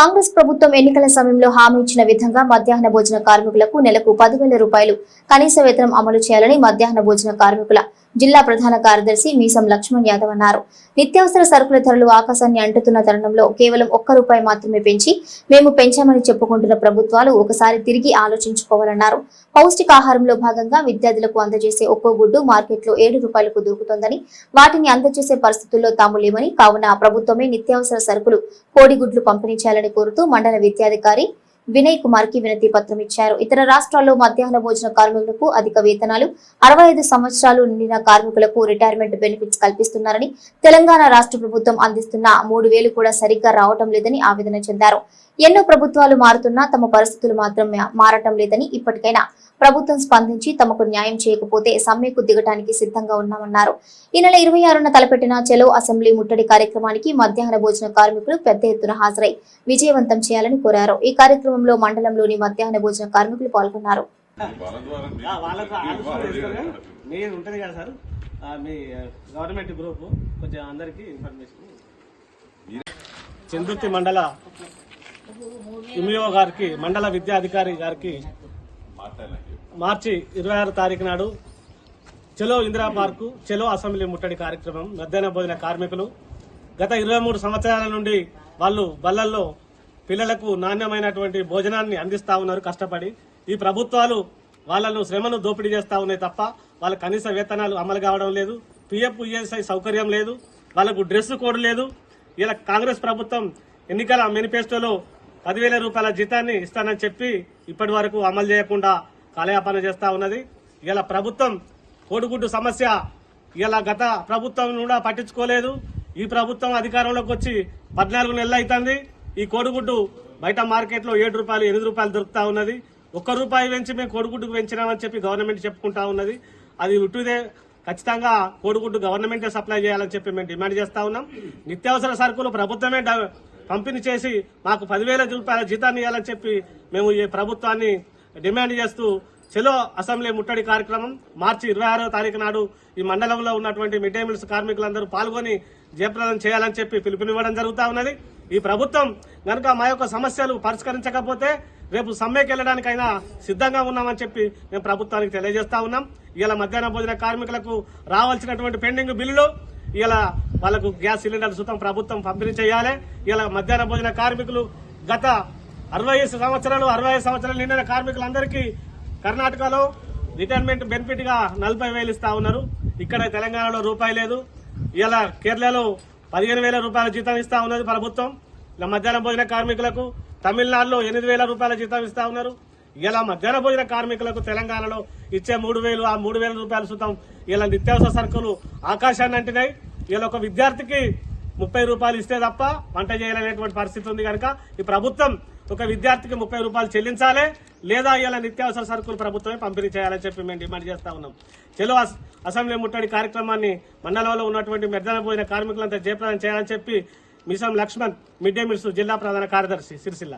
కాంగ్రెస్ ప్రభుత్వం ఎన్నికల సమయంలో హామీ ఇచ్చిన విధంగా మధ్యాహ్న భోజన కార్మికులకు నెలకు పదివేల రూపాయలు కనీస వేతనం అమలు చేయాలని మధ్యాహ్న భోజన కార్మికుల జిల్లా ప్రధాన కార్యదర్శి మీసం లక్ష్మణ్ యాదవ్ అన్నారు. నిత్యావసర సరుకుల ధరలు ఆకాశాన్ని అంటుతున్న తరుణంలో కేవలం ఒక్క రూపాయి మాత్రమే పెంచి మేము పెంచామని చెప్పుకుంటున్న ప్రభుత్వాలు ఒకసారి తిరిగి ఆలోచించుకోవాలన్నారు. పౌష్టికాహారంలో భాగంగా విద్యార్థులకు అందజేసే ఒక్కో గుడ్డు మార్కెట్లో ఏడు రూపాయలకు దొరుకుతోందని వాటిని అందజేసే పరిస్థితుల్లో తాము లేమని కావున ప్రభుత్వమే నిత్యావసర సరుకులు కోడిగుడ్లు పంపిణీ చేయాలని కోరుతూ మండల విద్యాధికారి వినయ్ కుమార్కి వినతి పత్రం ఇచ్చారు. ఇతర రాష్ట్రాల్లో మధ్యాహ్న భోజన కార్మికులకు అధిక వేతనాలు అరవై ఐదు సంవత్సరాలు నిండిన కార్మికులకు రిటైర్మెంట్ బెనిఫిట్స్ కల్పిస్తున్నారని తెలంగాణ రాష్ట్ర ప్రభుత్వం అందిస్తున్న మూడు వేలు కూడా సరిగ్గా రావటం లేదని ఆవేదన చెందారు. ఎన్నో ప్రభుత్వాలు మారుతున్నా తమ పరిస్థితులు మాత్రం మారటం లేదని ఇప్పటికైనా ప్రభుత్వం స్పందించి తమకు న్యాయం చేయకపోతే సమ్మెకు దిగటానికి సిద్ధంగా ఉన్నామన్నారు. ఈ నెల ఇరవై ఆరున తలపెట్టిన చెలో అసెంబ్లీ ముట్టడి కార్యక్రమానికి మధ్యాహ్న భోజన కార్మికులు పెద్ద ఎత్తున హాజరై విజయవంతం చేయాలని కోరారు. ఈ కార్యక్రమంలో మండలంలోని మధ్యాహ్న భోజన కార్మికులు పాల్గొన్నారు. ఆ, వాళ్ళకు ఆలోచన చేస్తారు కానీ నేను ఉంటుంది కదా సార్. ఆ, మీ గవర్నమెంట్ గ్రూప్ కొంచెం అందరికీ ఇన్ఫర్మేషన్. చందుర్తి మండల ఎంఈఓ గారికి మండల విద్యాధికారి గారికి మార్చి ఇరవై ఆరు తారీఖు నాడు చెలో ఇందిరా పార్కు చెలో అసెంబ్లీ ముట్టడి కార్యక్రమం మధ్యాహ్న భోజన కార్మికులు. గత ఇరవై మూడు సంవత్సరాల నుండి వాళ్ళు బల్లల్లో పిల్లలకు నాణ్యమైనటువంటి భోజనాన్ని అందిస్తా ఉన్నారు కష్టపడి. ఈ ప్రభుత్వాలు వాళ్ళను శ్రమను దోపిడీ చేస్తా ఉన్నాయి తప్ప వాళ్ళ కనీస వేతనాలు అమలు కావడం లేదు పిఎఫ్ ఈఎస్ఐ సౌకర్యం లేదు వాళ్ళకు డ్రెస్ కోడ్ లేదు. ఇలా కాంగ్రెస్ ప్రభుత్వం ఎన్నికల మేనిఫెస్టోలో పదివేల రూపాయల జీతాన్ని ఇస్తానని చెప్పి ఇప్పటి వరకు అమలు చేయకుండా కాలయాపన చేస్తా ఉన్నది. ఇలా ప్రభుత్వం కోడిగుడ్డు సమస్య ఇలా గత ప్రభుత్వం కూడా పట్టించుకోలేదు. ఈ ప్రభుత్వం అధికారంలోకి వచ్చి పద్నాలుగు నెలలు అవుతుంది ఈ కోడిగుడ్డు బయట మార్కెట్లో ఏడు రూపాయలు ఎనిమిది రూపాయలు దొరుకుతా ఉన్నది. ఒక్క రూపాయి పెంచి మేము కోడిగుడ్డుకు పెంచినామని చెప్పి గవర్నమెంట్ చెప్పుకుంటా ఉన్నది. అది ఉట్టుదే ఖచ్చితంగా కోడిగుడ్డు గవర్నమెంటే సప్లై చేయాలని చెప్పి మేము డిమాండ్ చేస్తా ఉన్నాం. నిత్యావసర సరుకులు ప్రభుత్వమే డ- పంపిణీ చేసి మాకు పదివేల రూపాయల జీతాన్ని ఇవ్వాలని చెప్పి మేము ఈ ప్రభుత్వాన్ని డిమాండ్ చేస్తూ చెలో అసెంబ్లీ ముట్టడి కార్యక్రమం మార్చి ఇరవై ఆరో తారీఖు నాడు ఈ మండలంలో ఉన్నటువంటి మిడ్ డే మీల్స్ కార్మికులందరూ పాల్గొని జయప్రదం చేయాలని చెప్పి పిలుపునివ్వడం జరుగుతూ ఉన్నది. ఈ ప్రభుత్వం కనుక మా యొక్క సమస్యలు పరిష్కరించకపోతే రేపు సమ్మెకి వెళ్ళడానికైనా సిద్ధంగా ఉన్నామని చెప్పి మేము ప్రభుత్వానికి తెలియజేస్తా ఉన్నాం. ఇలా మధ్యాహ్న భోజన కార్మికులకు రావాల్సినటువంటి పెండింగ్ బిల్లులు ఇలా వాళ్ళకు గ్యాస్ సిలిండర్ సుతం ప్రభుత్వం పంపిణీ చేయాలి. ఇలా మధ్యాహ్న భోజన కార్మికులు గత అరవై సంవత్సరాలు అరవై ఐదు సంవత్సరాలు నిండిన కార్మికులందరికీ కర్ణాటకలో రిటైర్మెంట్ బెనిఫిట్గా నలభై వేలు ఇస్తా ఉన్నారు. ఇక్కడ తెలంగాణలో రూపాయి లేదు. ఇలా కేరళలో పదిహేను వేల రూపాయల జీతం ఇస్తా ఉన్నది ప్రభుత్వం. ఇలా మధ్యాహ్న భోజన కార్మికులకు తమిళనాడులో ఎనిమిది వేల రూపాయల జీతం ఇస్తా ఉన్నారు. ఇలా మధ్యాహ్న భోజన కార్మికులకు తెలంగాణలో ఇచ్చే మూడు వేలు ఆ మూడు వేల రూపాయల సుతం ఇలా నిత్యావసర సరుకులు ఆకాశాన్ని అంటినాయి. ఇలా ఒక విద్యార్థికి ముప్పై రూపాయలు ఇస్తే తప్ప వంట చేయలేనటువంటి పరిస్థితి ఉంది కనుక ఈ ప్రభుత్వం ఒక విద్యార్థికి ముప్పై రూపాయలు చెల్లించాలి లేదా ఇలా నిత్యావసర సరుకులు ప్రభుత్వమే పంపిణీ చేయాలని చెప్పి మేము డిమాండ్ చేస్తా ఉన్నాం. చెలో అసెంబ్లీ ముట్టడి కార్యక్రమాన్ని మండలంలో ఉన్నటువంటి మెద్దన పోయిన కార్మికులంతా జయప్రదం చేయాలని చెప్పి Misam Laxman mid day meals జిల్లా ప్రధాన కార్యదర్శి సిరిసిల్ల.